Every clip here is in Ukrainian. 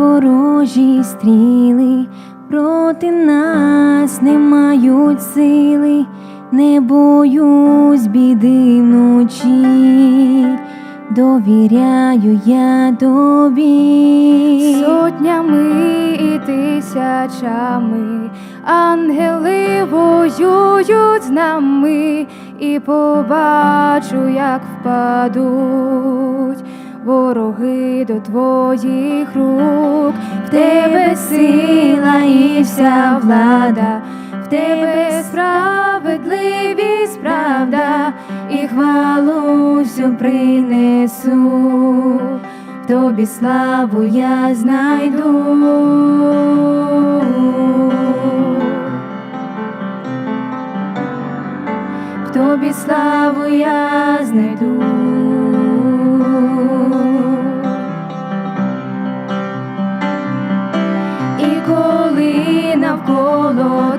Ворожі стріли. Проти нас не мають сили, не боюсь біди вночі, довіряю я тобі. Сотнями і тисячами ангели воюють з нами, і побачу, як впадуть вороги до твоїх рук, в тебе сила і вся влада, в тебе справедливість, правда, і хвалу всю принесу. В Тобі славу я знайду. Тобі славу я знайду.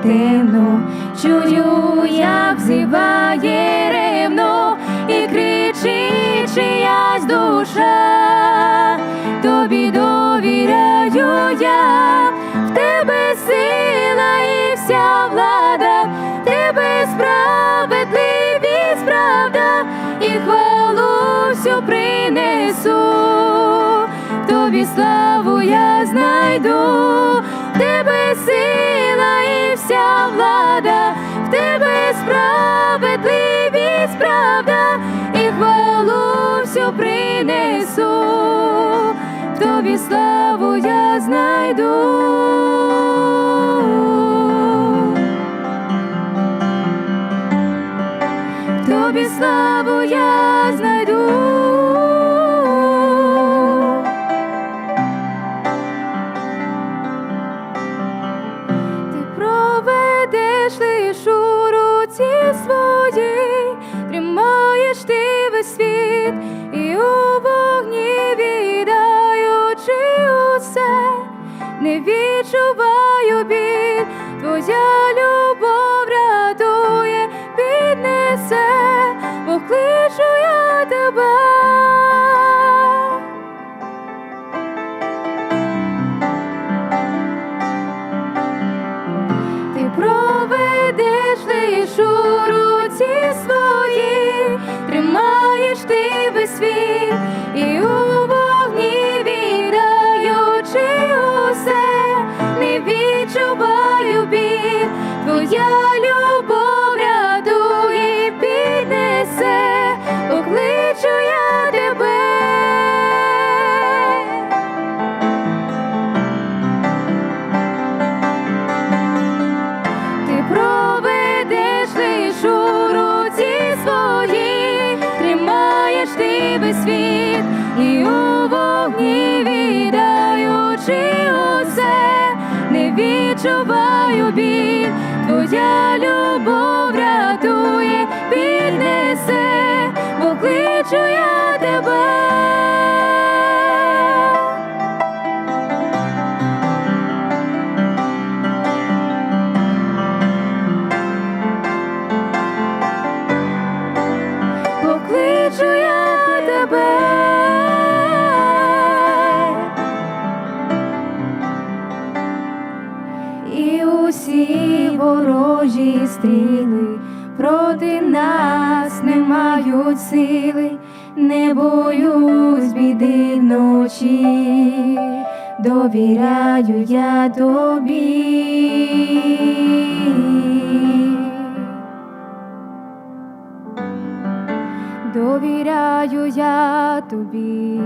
Темно, чую, як зіває ревно, і кричить чиясь душа, тобі довіряю я, в тебе сила і вся влада, тебе справедливість, правда, і хвалу всю принесу, тобі славу я знайду, тебе сила влада, в тебе справедливість, правда, і хвалу всю принесу, в тобі славу я знайду. Відчуваю біль, твоя любов твоя любов рятує, піднесе, покличу я тебе. Ти проведеш лиш у руці своїй, тримаєш ти весь світ і у вогні віддаючи усе, не відчуваю біль, твоя любов рятує, піднесе, бо кличу ворожі стріли проти нас не мають сили, не боюсь біди вночі, довіряю я тобі. Довіряю я тобі.